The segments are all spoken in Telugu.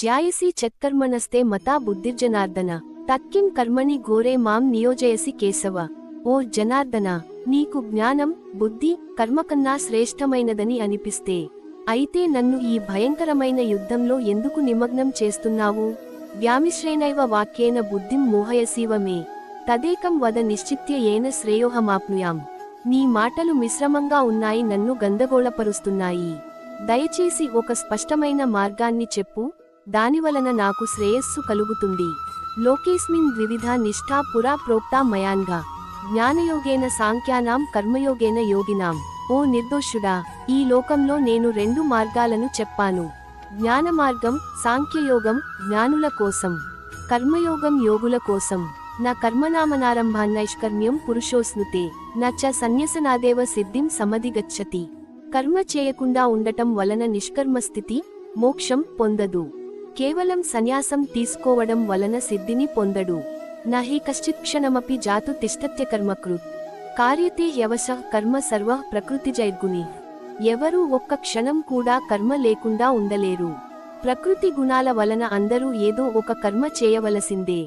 జ్యాయసి చక్కర్మణస్తే మతా బుద్ధిర్జనార్దన. తక్కిం కర్మణి ఘోరే మాం నియోజయసి కేశవ. ఓ జనార్దన నీకు జ్ఞానం బుద్ధి కర్మకన్నా శ్రేష్టమైనదని అనిపిస్తే. అయితే నన్ను ఈ భయంకరమైన యుద్ధంలో ఎందుకు నిమగ్నం చేస్తున్నావు? వ్యామిశ్రేణైవ వాక్యేన బుద్ధిం మోహయసీవ మే. తదేకం వద నిశ్చిత్య ఏన శ్రేయోహమాప్నుయాం. నీ మాటలు మిశ్రమంగా ఉన్నాయి నన్ను గందగోళపరుస్తున్నాయి. దయచేసి ఒక స్పష్టమైన మార్గాన్ని చెప్పు. దానివలన నాకు శ్రేయస్సు కలుగుతుంది. లోకేస్మిన్ ద్వివిధ నిష్ఠా పురా ప్రోక్తా మయాన్గా జ్ఞానయోగేన సాంఖ్యానాం కర్మయోగేన యోగినాం. ఓ నిర్దోషుడా ఈ లోకంలో నేను రెండు మార్గాలను చెప్పాను. జ్ఞాన మార్గం సాంఖ్యయోగం జ్ఞానుల కోసం. కర్మయోగం యోగుల కోసం. నా కర్మనామనారంభాన్నైష్కర్మ్యం పురుషోస్నుతే. నా చ సన్యసనాదేవ సిద్ధిం సమధిగచ్చతి కర్మ చేయకుండా ఉండటం వలన నిష్కర్మస్థితి మోక్షం పొందదు. కేవలం సన్యాసం తీసుకోవడం వలన సిద్ధిని పొందడు. నహి కశ్చిత్క్షణమపి జాతు తిష్టత్యకర్మకృత్ కార్యతే యవశ కర్మ సర్వ ప్రకృతి జైర్గుని ఎవరూ ఒక్క క్షణం కూడా కర్మ లేకుండా ఉండలేరు. ప్రకృతి గుణాల వలన అందరూ ఏదో ఒక కర్మ చేయవలసిందే.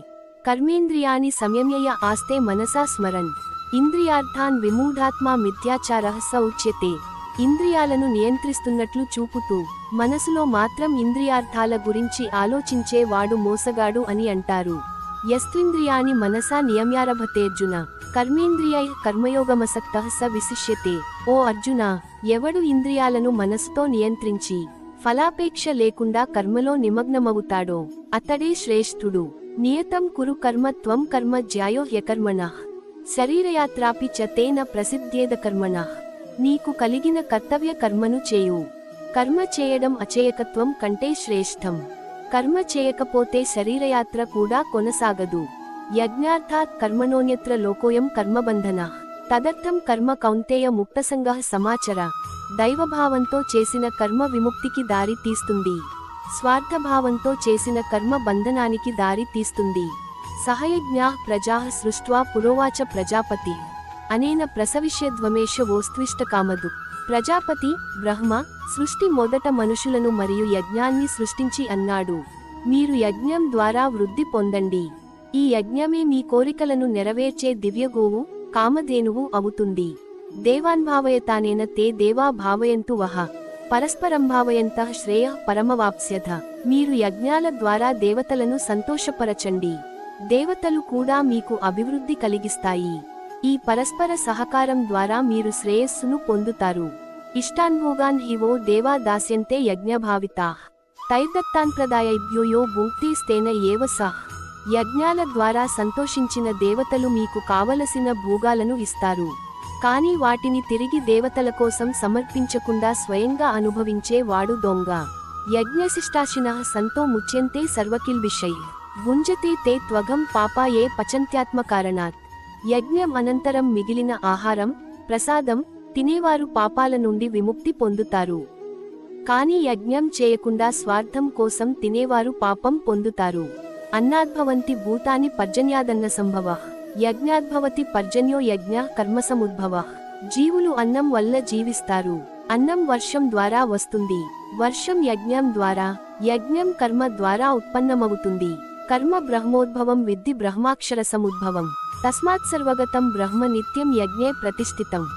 కర్మేంద్రియాని సంయమ్యయ ఆస్తే మనసా స్మరన్. ఇంద్రియార్థాన్ విమూఢాత్మా మిథ్యాచార స ఉచ్యతే ఇంద్రియాలను నియంత్రిస్తున్నట్లు చూపుతూ మనసులో మాత్రం ఇంద్రియార్థాల గురించి ఆలోచించే వాడు మోసగాడు అని అంటారు. యస్త్వింద్రియాని మనసా నియమ్యారభతేర్జున కర్మేంద్రియై కర్మయోగమసక్త స విశిష్యతే. ఓ అర్జున ఎవడు ఇంద్రియాలను మనసుతో నియంత్రించి ఫలాపేక్ష లేకుండా కర్మలో నిమగ్నమవుతాడో అతడే శ్రేష్ఠుడు. నియతం కురు కర్మ త్వం కర్మ జ్యాయో హ్యకర్మణ. శరీరయాత్రాపి చ తేన ప్రసిద్ధేద కర్మణ. నీకు కలిగిన కర్తవ్య కర్మను చేయు కర్మ చేయడం అచేయకత్వం కంటే శ్రేష్టం. కర్మ చేయకపోతే శరీరయాత్ర కూడా కొనసాగదు. యజ్ఞార్థాత్ కర్మణోన్యత్ర లోకోయం కర్మబంధన. తదర్థం కర్మ కౌంతేయ ముక్తసంగ సమాచర. దైవభావంతో చేసిన కర్మ విముక్తికి దారి తీస్తుంది. స్వార్థభావంతో చేసిన కర్మ బంధనానికి దారి తీస్తుంది. సహయజ్ఞా ప్రజా సృష్ట్వా పురోవాచ ప్రజాపతి. అనేన ప్రసవిష్యధ్వమేష కామదు. ప్రజాపతి బ్రహ్మ సృష్టి మొదట మనుషులను మరియు యజ్ఞాన్ని సృష్టించి అన్నాడు. మీరు యజ్ఞం ద్వారా వృద్ధి పొందండి. ఈ యజ్ఞమే మీ కోరికలను నెరవేర్చే దివ్యగోవు కామధేనువు అవుతుంది. దేవాన్భావయతానేన తే దేవా భావయంతు వహ పరస్పరం భావయంత శ్రేయ పరమవాప్స్యథ. మీరు యజ్ఞాల ద్వారా దేవతలను సంతోషపరచండి. దేవతలు కూడా మీకు అభివృద్ధి కలిగిస్తాయి. ఈ పరస్పర సహకారం ద్వారా మీరు శ్రేయస్సును పొందుతారు. ఇష్టాన్భోగాన్ హివో దేవా దాస్యంతే యజ్ఞభావితా. తైదత్తాన్ ప్రదాయభ్యో భుక్తిస్తేన ఏవ సహ్. యజ్ఞాల ద్వారా సంతోషించిన దేవతలు మీకు కావలసిన భోగాలను ఇస్తారు. కానీ వాటిని తిరిగి దేవతల కోసం సమర్పించకుండా స్వయంగా అనుభవించే వాడు దొంగ. యజ్ఞశిష్టాశిన సంతో ముచ్యంతే సర్వకిల్ విషయ్. భుంజతే తే త్వగం పాపాయే పచంత్యాత్మకారణాత్. యజ్ఞం అనంతరం మిగిలిన ఆహారం ప్రసాదం తినేవారు పాపాల నుండి విముక్తి పొందుతారు. కాని యజ్ఞం చేయకుండా స్వార్థం కోసం తినేవారు పాపం పొందుతారు. అన్నాద్భవంతి భూతాని పర్జన్యాదన్న సంభవ. యజ్ఞాద్భవతి పర్జన్యో యజ్ఞ కర్మసముద్భవ. జీవులు అన్నం వల్ల జీవిస్తారు. అన్నం వర్షం ద్వారా వస్తుంది. వర్షం యజ్ఞం ద్వారా యజ్ఞం కర్మ ద్వారా ఉత్పన్నమవుతుంది. కర్మ బ్రహ్మోద్భవం విద్ది బ్రహ్మాక్షర సముద్భవం తస్మాత్ సర్వగతం బ్రహ్మ నిత్యం యజ్ఞే ప్రతిష్ఠితం.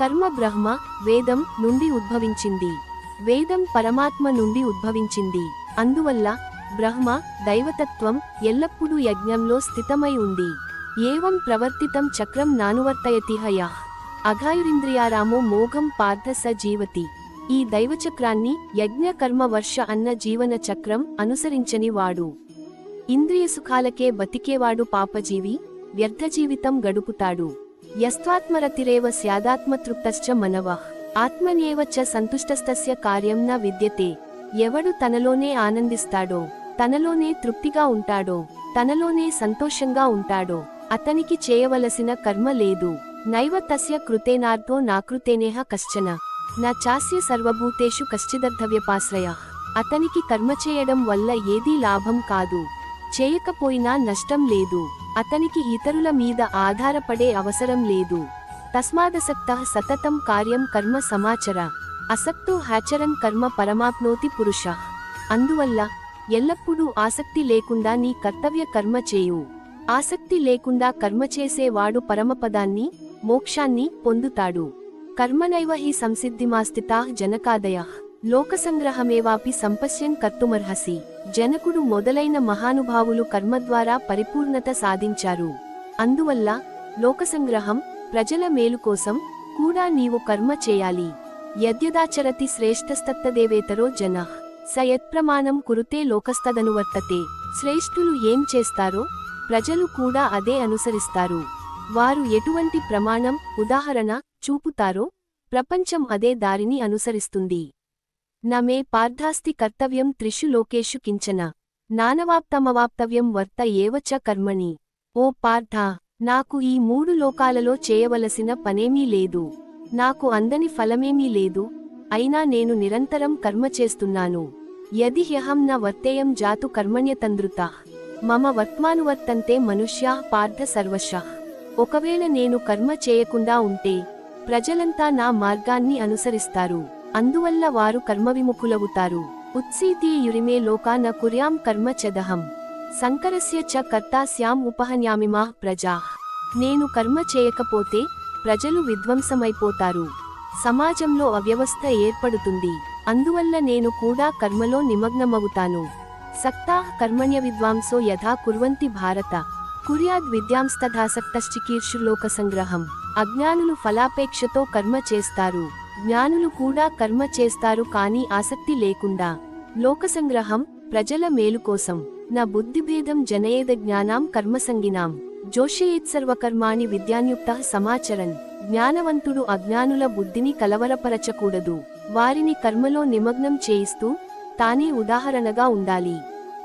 కర్మ బ్రహ్మ వేదం నుండి ఉద్భవించింది. వేదం పరమాత్మ నుండి ఉద్భవించింది. అందువల్ల బ్రహ్మ దైవతత్వం ఎల్లప్పుడూ యజ్ఞంలో స్థితమై ఉంది. ఏవం ప్రవర్తితం చక్రం నానువర్తయతిహయా అఘాయురింద్రియారామో మోఘం పార్థ స జీవతి. ఈ దైవచక్రాన్ని యజ్ఞ కర్మ వర్ష అన్న జీవన చక్రం అనుసరించని వాడు. ఇంద్రియ సుఖాలకే బతికేవాడు పాపజీవి. వ్యర్థ జీవితం గడుపుతాడు. యస్వాత్మరతిరేవ స్యాదాత్మతృప్తశ్చ మనవ. ఆత్మనేవ చ సంతుష్టస్తస్య కార్యం న విద్యతే. ఎవడు తనలోనే ఆనందిస్తాడో తనలోనే తృప్తిగా ఉంటాడో తనలోనే సంతోషంగా ఉంటాడో అతనికి చేయవలసిన కర్మ లేదు. నైవ తస్య కృతేనార్థో నాకృతేనేహ కశ్చన. నా చాస్య సర్వభూతేషు కశ్చిదర్థవ్యపాశ్రయ అతనికి కర్మ చేయడం వల్ల ఏదీ లాభం కాదు. చేయకపోయినా నష్టం లేదు. అతనికి ఇతరుల మీద ఆధారపడే అవసరం లేదు. తస్మాదసక్త సతతం కార్యం కర్మ సమాచర. అసక్తో హ్యాచరం కర్మ పరమాప్నోతి పురుష. అందువల్ల ఎల్లప్పుడూ ఆసక్తి లేకుండా నీ కర్తవ్య కర్మ చేయు. ఆసక్తి లేకుండా కర్మ చేసేవాడు పరమపదాన్ని మోక్షాన్ని పొందుతాడు. కర్మనైవ హి సంసిద్ధిమాస్థితా జనకాదయ. లోకసంగ్రహమేవాపి సంపశ్యన్ కర్తుమర్హసి. జనకుడు మొదలైన మహానుభావులు కర్మ ద్వారా పరిపూర్ణత సాధించారు. అందువల్ల లోకసంగ్రహం ప్రజల మేలు కోసం కూడా నీవు కర్మ చేయాలి. యద్యదాచరతి శ్రేష్టస్తత్తదేవేతరో జన. సయత్ప్రమాణం కురుతే లోకస్తదనువర్తతే. శ్రేష్ఠులు ఏం చేస్తారో ప్రజలు కూడా అదే అనుసరిస్తారు. వారు ఎటువంటి ప్రమాణం ఉదాహరణ చూపుతారో ప్రపంచం అదే దారిని అనుసరిస్తుంది. నమే పార్థాస్తి కర్తవ్యం త్రిషు లోకేషు కించన. నానవాప్తమవాప్తవ్యం వర్త ఏవచ కర్మణి. ఓ పార్థ నాకు ఈ మూడు లోకాలలో చేయవలసిన పనేమీ లేదు. నాకు అందని ఫలమేమీ లేదు. అయినా నేను నిరంతరం కర్మ చేస్తున్నాను. యది హ్యహం న వర్తేయం జాతు కర్మణ్యతంద్రుత. మమ వర్త్మానువర్తంతే మనుష్యా పార్థ సర్వశ. ఒకవేళ నేను కర్మ చేయకుండా ఉంటే ప్రజలంతా నా మార్గాన్ని అనుసరిస్తారు. అందువల్ల వారు కర్మవిముఖులవుతారు. ఉత్సీతి యురిమే లోకాన కుర్యాం కర్మ చదహం. సంకరస్య చ కర్తా స్యాం ఉపహన్యామిమా ప్రజా. నేను కర్మ చేయకపోతే ప్రజలు విధ్వంసమైపోతారు. సమాజంలో అవ్యవస్థ ఏర్పడుతుంది. అందువల్ల నేను కూడా కర్మలో నిమగ్నమవుతాను. సక్తా కర్మణ్య విద్వాంసో యథా కుర్వంతి భారత. కుర్యాద్ విద్యాంస్తథాసక్తశ్చికీర్షులోక సంగ్రహం అజ్ఞానులు ఫలాపేక్షతో కర్మ చేస్తారు. జ్ఞానులు కూడా కర్మ చేస్తారు కానీ ఆసక్తి లేకుండా. లోకసంగ్రహం ప్రజల మేలు కోసం. నా బుద్ధిభేదం జనయేద జ్ఞానాం కర్మసంగినాం. జోషయేత్సర్వకర్మాణి విద్యాన్యుక్త సమాచరన్. జ్ఞానవంతుడు అజ్ఞానుల బుద్ధిని కలవరపరచకూడదు. వారిని కర్మలో నిమగ్నం చేయిస్తూ తానే ఉదాహరణగా ఉండాలి.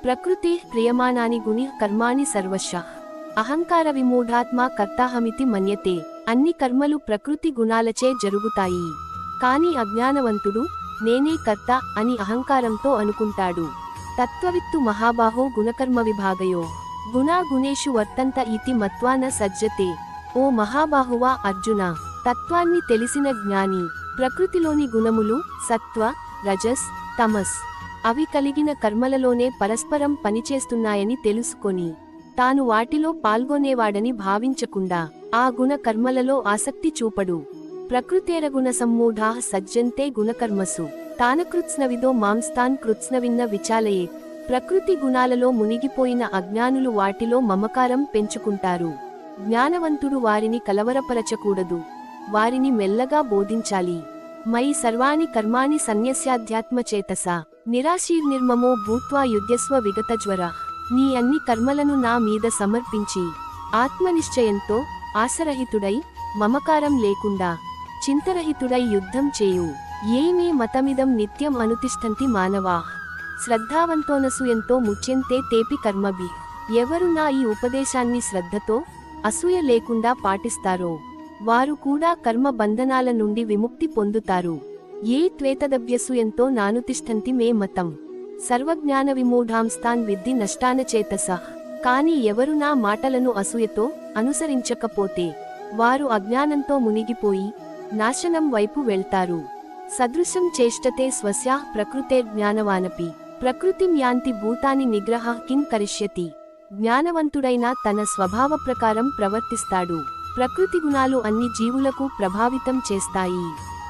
ప్రకృతి ప్రియమానాని గుణి కర్మాణి సర్వశ. అహంకార విమూఢాత్మా కర్తాహమితి మన్యతే. అన్ని కర్మలు ప్రకృతి గుణాలచే జరుగుతాయి. కాని అజ్ఞానవంతుడు నేనే కర్త అని అహంకారంతో అనుకుంటాడు. తత్వవిత్తు మహాబాహో గుణకర్మ విభాగయో. గుణా గుణేషు వర్తంత ఇతి మత్వాన సజ్జతే. ఓ మహాబాహువా అర్జున తత్వాన్ని తెలిసిన జ్ఞాని ప్రకృతిలోని గుణములు సత్వ రజస్ తమస్ అవి కలిగిన కర్మలలోనే పరస్పరం పనిచేస్తున్నాయని తెలుసుకొని తాను వాటిలో పాల్గొనేవాడని భావించకుండా ఆ గుణ కర్మలలో ఆసక్తి చూపడు. ప్రకృతేరగుణ సమ్మూఢా సజ్జంతే గుణకర్మసు. తానకృత్స్నవిదో మాంస్తాన్ కృత్స్నవిన్న విచాలయే. ప్రకృతి గుణాలలో మునిగిపోయిన అజ్ఞానులు వాటిలో మమకారం పెంచుకుంటారు. జ్ఞానవంతుడు వారిని కలవరపరచకూడదు. వారిని మెల్లగా బోధించాలి. మై సర్వాణి కర్మాణి సన్యస్యాధ్యాత్మచేతస నిరాశీర్నిర్మమో భూత్వా యుద్ధస్వ విగతజ్వర నీ అన్ని కర్మలను నా మీద సమర్పించి. ఆత్మనిశ్చయంతో ఆశరహితుడై మమకారం లేకుండా చింతరహితుడై యుద్ధం చేయు. ఏమే మతమిదం నిత్యం అనుతిష్టంతి మానవా? శ్రద్ధావంతోనసు ఎంతో ముచ్యంతే తేపి కర్మభి. ఎవరు నా ఈ ఉపదేశాన్ని శ్రద్ధతో అసూయ లేకుండా పాటిస్తారో? వారు కూడా కర్మ బంధనాల నుండి విముక్తి పొందుతారు. ఏ త్వేతదభ్యసూయంతో నానుతిష్టంతి మే మతం. సర్వజ్ఞాన విమూఢాంస్తాన్ విద్ధి నష్టాన చేతస. కాని ఎవరు నా మాటలను అసూయతో అనుసరించకపోతే? వారు అజ్ఞానంతో మునిగిపోయి నాశనం వైపు వెళ్తారు. సదృశం చేష్టతే స్వస్యా ప్రకృతే జ్ఞానవానపి. ప్రకృతిం యాంతి భూతాని నిగ్రహ కిం కరిష్యతి. జ్ఞానవంతుడైన తన స్వభావ ప్రకారం ప్రవర్తిస్తాడు. ప్రకృతి గుణాలు అన్ని జీవులకు ప్రభావితం చేస్తాయి.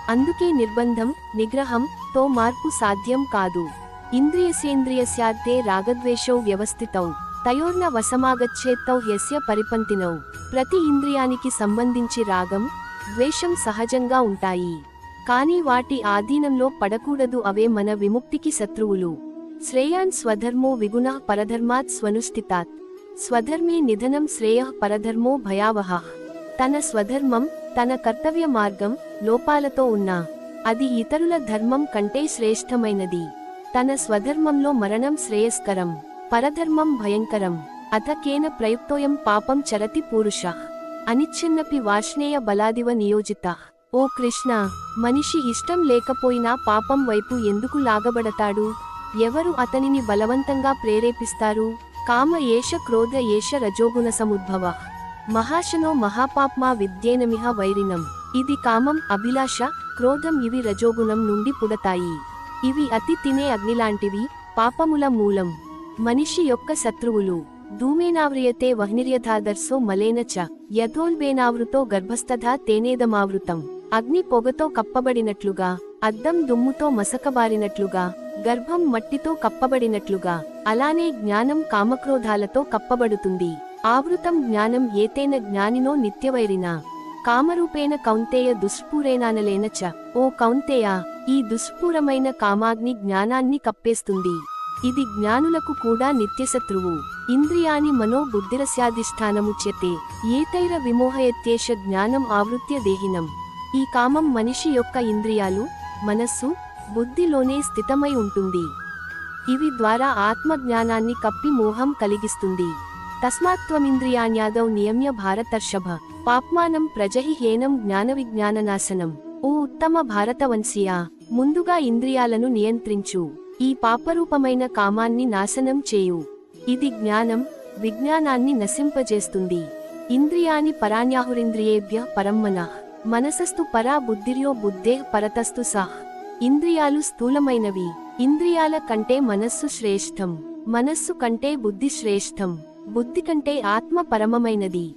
అందుకే నిర్బంధం నిగ్రహం తో మార్పు సాధ్యం కాదు. ఇంద్రియసేంద్రియస్యార్థే రాగద్వేషౌ వ్యవస్థితౌ. తయోర్న వశమాగచ్చేత్తౌ యస్య పరిపంతినౌ. ప్రతి ఇంద్రియానికి సంబంధించి రాగం ద్వేషం సహజంగా ఉంటాయి. కాని వాటి ఆధీనంలో పడకూడదు అవే మన విముక్తికి శత్రువులు. శ్రేయాన్ స్వధర్మో విగుణ పరధర్మాత్ స్వనుష్ఠితాత్. స్వధర్మే నిధనం శ్రేయ పరధర్మో భయావహ. తన స్వధర్మం తన కర్తవ్య మార్గం లోపాలతో ఉన్నా. అది ఇతరుల ధర్మం కంటే శ్రేష్టమైనది. తన స్వధర్మంలో మరణం శ్రేయస్కరం. పరధర్మం భయంకరం. అథకేన ప్రయుక్తోయం పాపం చరతి పూరుష. అనిచ్ఛిన్నపి వాష్ణేయ బలాదివ నియోజిత. ఓ కృష్ణ మనిషి ఇష్టం లేకపోయినా పాపం వైపు ఎందుకు లాగబడతాడు? ఎవరు అతనిని బలవంతంగా ప్రేరేపిస్తారు? కామ ఏష క్రోధ ఏష రజోగుణ సముద్భవ. మహాశనో మహాపాప్మా విద్యేనమిహ వైరినం. ఇది కామం అభిలాష క్రోధం ఇవి రజోగుణం నుండి పుడతాయి. ఇవి అతి తినే అగ్నిలాంటివి పాపముల మూలం. మనిషి యొక్క శత్రువులు. ధూమేనావ్రియతే వహ్నిర్యథాదర్శో మలేన చ యథోల్బేనావృతో గర్భస్థధా తేనేదమావృతం. అగ్ని పొగతో కప్పబడినట్లుగా అద్దం దుమ్ముతో మసకబారినట్లుగా గర్భం మట్టితో కప్పబడినట్లుగా అలానే జ్ఞానం కామక్రోధాలతో కప్పబడుతుంది. ఆవృతం జ్ఞానం ఏతేన జ్ఞానినో నిత్యవైరినా. కామరూపేణ కౌంతేయ దుష్పూరేనానలేన చ. ఓ కౌంతేయ ఈ దుష్పూరమైన కామాగ్ని జ్ఞానాన్ని కప్పేస్తుంది. ఇది జ్ఞానులకు కూడా నిత్యశత్రువు. ఇంద్రియాని మనో బుద్ధిరస్యాధిష్టానముచ్యతే ఏతైర విమోహయత్యేష జ్ఞానం ఆవృత్య దేహినం. ఈ కామం మనిషి యొక్క ఇంద్రియాలు మనస్సు బుద్ధిలోనే స్థితమై ఉంటుంది. ఇవి ద్వారా ఆత్మజ్ఞానాన్ని కప్పి మోహం కలిగిస్తుంది. తస్మాత్వమింద్రియాన్యాదౌ నియమ్య భారతర్షభ. పాప్మానం ప్రజహి హేనం జ్ఞానవిజ్ఞాననాశనం. ఓ ఉత్తమ భారతవంశీయా ముందుగా ఇంద్రియాలను నియంత్రించు. ఈ పాపరూపమైన కామాన్ని నాశనం చేయు. ఇది జ్ఞానం విజ్ఞానాన్ని నశింపజేస్తుంది. ఇంద్రియాని పరాణ్యాహురింద్రియేభ్య పరమ్మన. మనసస్తు పరా బుద్ధిర్యో బుద్ధే పరతస్తు సహ్. ఇంద్రియాలు స్థూలమైనవి. ఇంద్రియాల కంటే మనస్సు శ్రేష్టం. మనస్సు కంటే బుద్ధి శ్రేష్టం. బుద్ధి కంటే ఆత్మ పరమమైనది.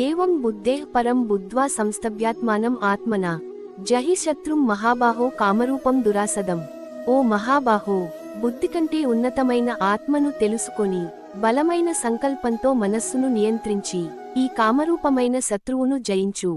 ఏవం బుద్ధే పరం బుద్ధ్వా సంస్తభ్యాత్మానం ఆత్మన. జహి శత్రుం మహాబాహో కామరూపం దురాసదం. ఓ మహాబాహో బుద్ధి కంటే ఉన్నతమైన ఆత్మను తెలుసుకొని బలమైన సంకల్పంతో మనస్సును నియంత్రించి ఈ కామరూపమైన శత్రువును జయించు.